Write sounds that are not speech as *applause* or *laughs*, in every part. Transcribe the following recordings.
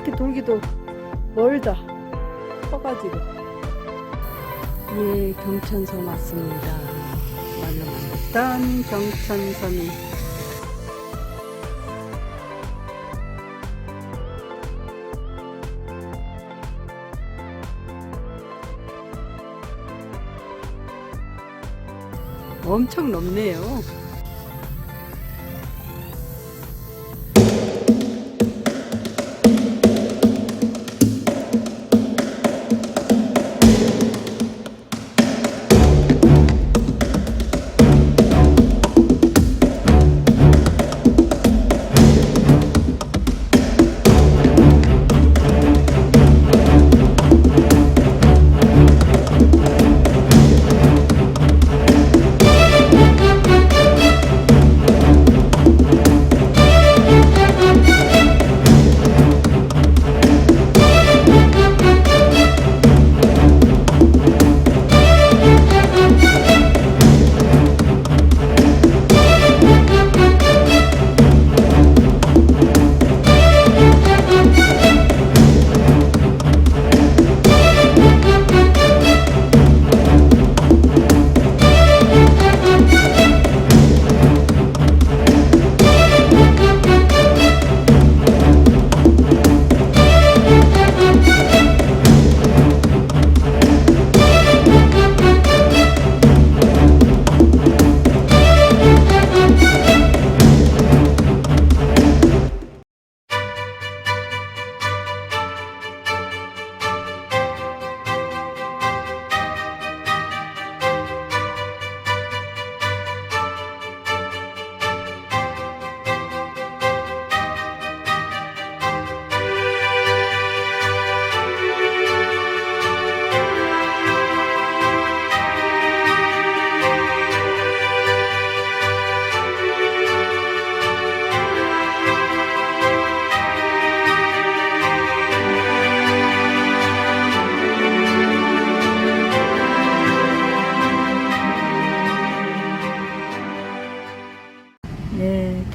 바퀴 돌기도 멀다. 커가지고. 예, 경천섬 왔습니다. 말로만 듣던 경천섬이. 엄청 넓네요.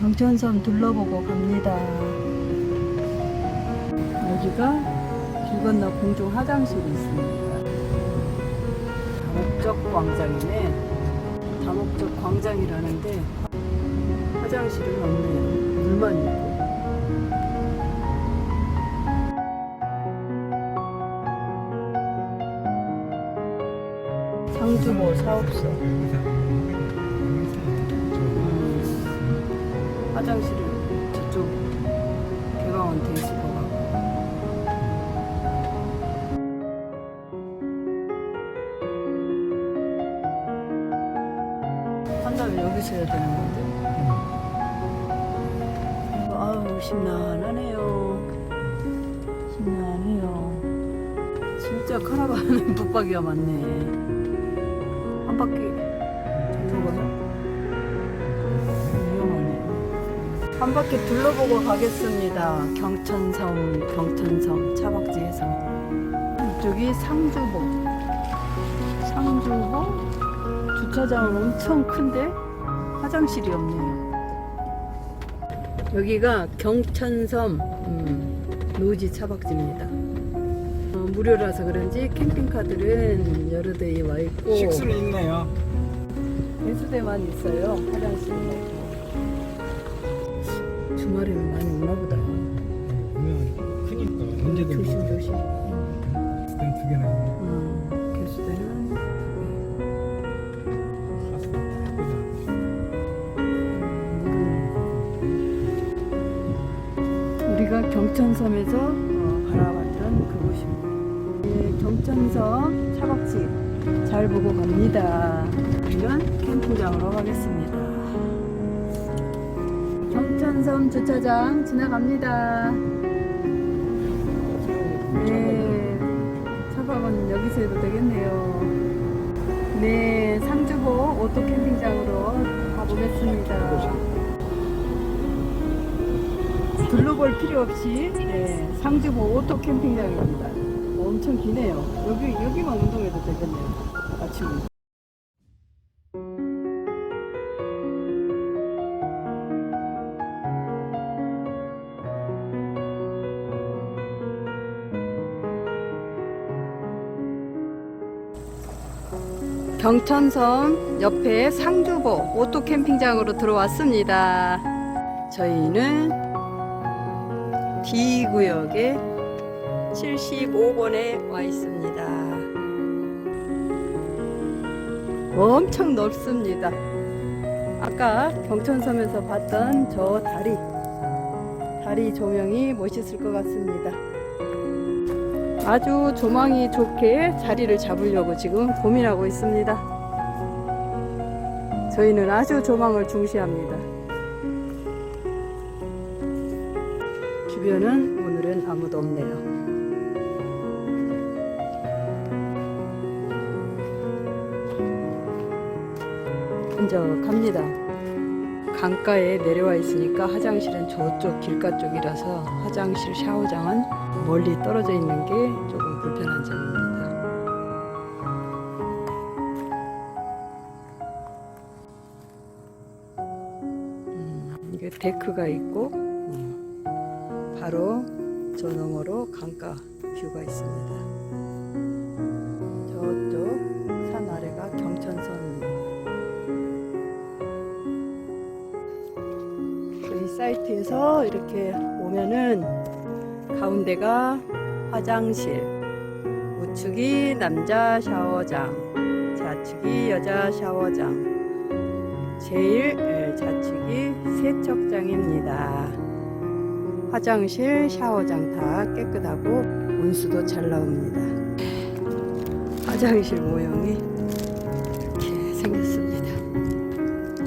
경천섬 둘러보고 갑니다. 여기가 길 건너 공중 화장실이 있습니다. 다목적 광장이네. 다목적 광장이라는데 화장실은 없네요. 물만 있고. 상주모 사업소. 화장실은 저쪽 개방은 돼 있을 것 같고. 한다면 여기서 해야 되는 건데. 아우 심란하네요. 심란해요. 진짜 카라반은 *laughs* 붙박이가 많네 한 바퀴 둘러보고 가겠습니다. 경천섬, 경천섬 차박지에서. 이쪽이 상주봉. 상주봉 주차장은 엄청 큰데 화장실이 없네요. 여기가 경천섬 음, 노지 차박지입니다. 어, 무료라서 그런지 캠핑카들은 여러 대에 와 있고 식수는 있네요. 배수대만 있어요. 화장실. 주말에는 많이 오나 보다. 보면 크니까 언제든 조심 조심. 두 개나 있네. 음, 가서 보자. 물은 경천섬에서 어, 바라봤던 그곳입니다. 네, 경천섬 차박지 잘 보고 갑니다. 우리는 캠핑장으로 가겠습니다. 경천섬 주차장 지나갑니다. 네, 차박은 여기서 해도 되겠네요. 네, 상주보 오토 캠핑장으로 가보겠습니다. 둘러볼 필요 없이 네, 상주보 오토 캠핑장입니다. 엄청 기네요. 여기 여기만 운동해도 되겠네요. 아침. 경천섬 옆에 상주보 오토 캠핑장으로 들어왔습니다. 저희는 D구역에 75번에 와 있습니다. 엄청 넓습니다. 아까 경천섬에서 봤던 저 다리, 다리 조명이 멋있을 것 같습니다. 아주 조망이 좋게 자리를 잡으려고 지금 고민하고 있습니다. 저희는 아주 조망을 중시합니다. 주변은 오늘은 아무도 없네요. 먼저 갑니다. 강가에 내려와 있으니까 화장실은 저쪽 길가 쪽이라서 화장실 샤워장은 멀리 떨어져 있는 게 조금 불편한 점입니다. 음, 이게 데크가 있고 음, 바로 저 너머로 강가 뷰가 있습니다. 저쪽 산 아래가 경천섬입니다. 저희 사이트에서 이렇게 오면은 가운데가 화장실, 우측이 남자 샤워장, 좌측이 여자 샤워장, 제일 에, 좌측이 세척장입니다. 화장실, 샤워장 다 깨끗하고 온수도 잘 나옵니다. 화장실 모형이 이렇게 생겼습니다.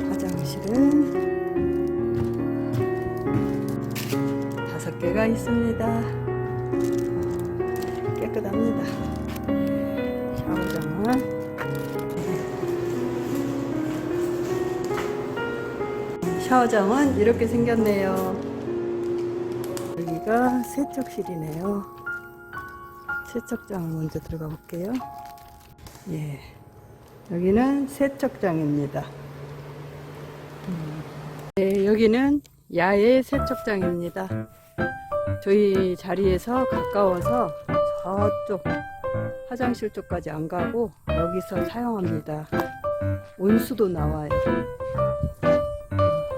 화장실은 개가 있습니다. 깨끗합니다. 샤워장은 샤워장은 이렇게 생겼네요. 여기가 세척실이네요. 세척장을 먼저 들어가 볼게요. 예. 여기는 세척장입니다. 음. 네, 여기는 야외 세척장입니다. 저희 자리에서 가까워서 저쪽 화장실 쪽까지 안 가고 여기서 사용합니다. 온수도 나와요.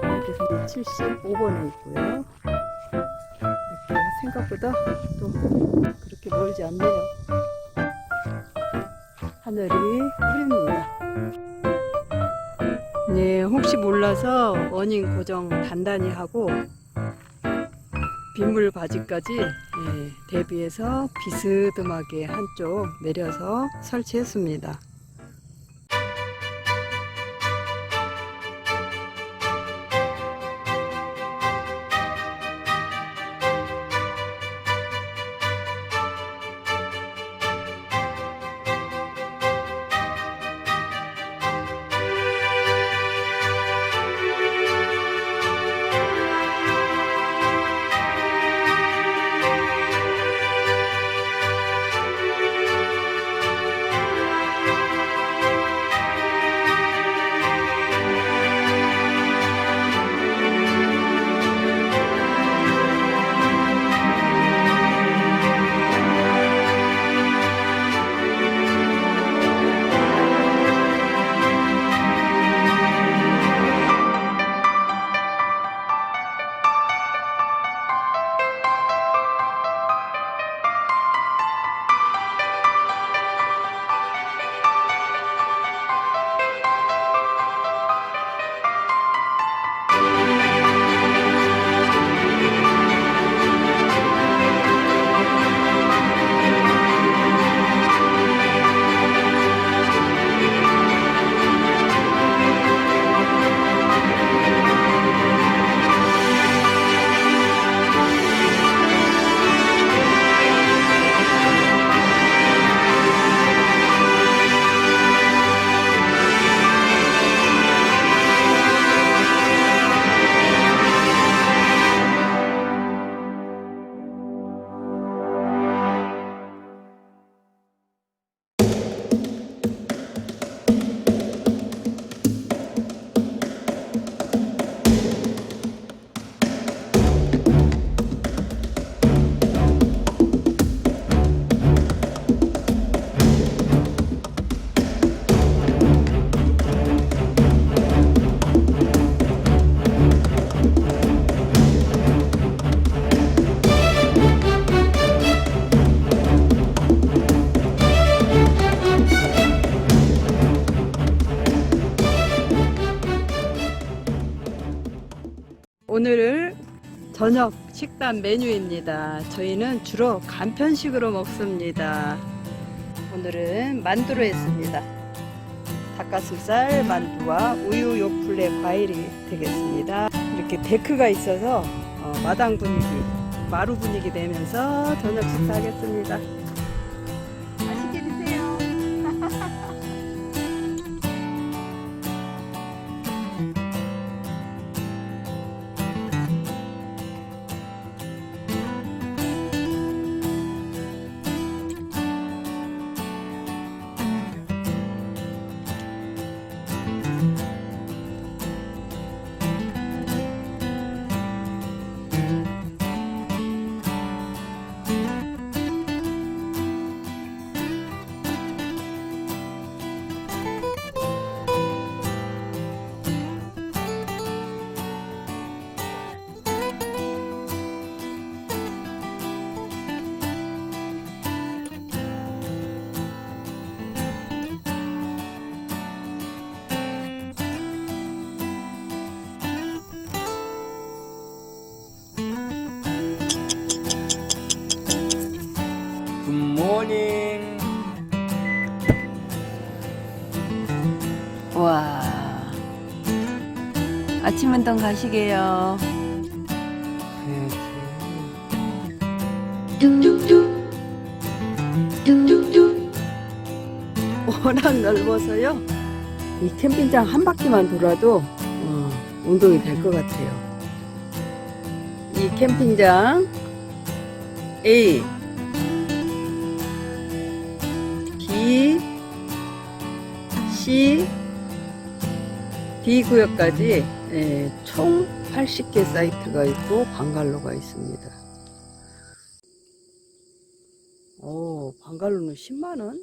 여기서 75번에 있고요. 이렇게 생각보다 또 그렇게 멀지 않네요. 하늘이 흐립니다. 네, 혹시 몰라서 어닝 고정 단단히 하고 빗물 바지까지 예, 대비해서 비스듬하게 한쪽 내려서 설치했습니다. 저녁 식단 메뉴입니다. 저희는 주로 간편식으로 먹습니다. 오늘은 만두로 했습니다. 닭가슴살 만두와 우유 요플레 과일이 되겠습니다. 이렇게 데크가 있어서 어, 마당 분위기, 마루 분위기 내면서 저녁 식사하겠습니다. 운동 가시게요. 워낙 넓어서요. 이 캠핑장 한 바퀴만 돌아도 어, 운동이 될 것 같아요. 이 캠핑장 A, B, C, D 구역까지 예, 총 80개 사이트가 있고 방갈로가 있습니다. 오, 방갈로는 10만 원?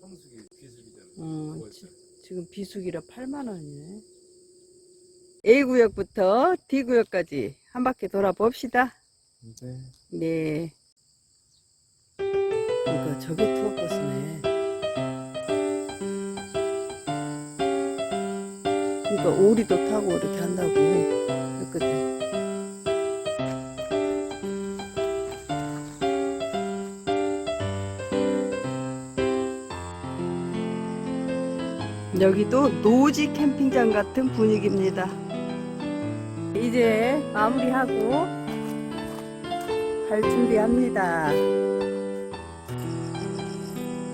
성수기 비수기잖아. 어, 지, 지금 비수기라 8만 원이네. A 구역부터 D 구역까지 한 바퀴 돌아봅시다. 네. 네. 이거 저게 투어버스네. 그러니까 오리도 타고 이렇게 한다고 했거든. 여기도 노지 캠핑장 같은 분위기입니다. 이제 마무리하고 갈 준비합니다.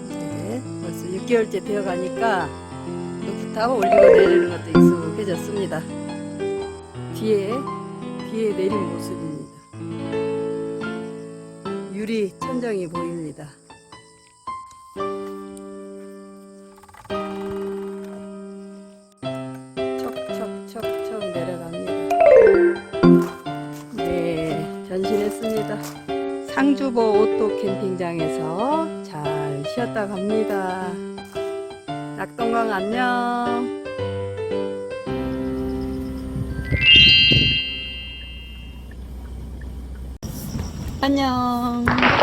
네, 벌써 6개월째 되어 가니까 루프탑 올리고 내리는 것도 익숙해졌습니다. 뒤에, 뒤에 내린 모습입니다. 유리 천정이 보입니다. 척척척척 내려갑니다. 네, 전신했습니다. 상주보 오토 캠핑장에서 잘 쉬었다 갑니다. 낙동강 안녕. 안녕.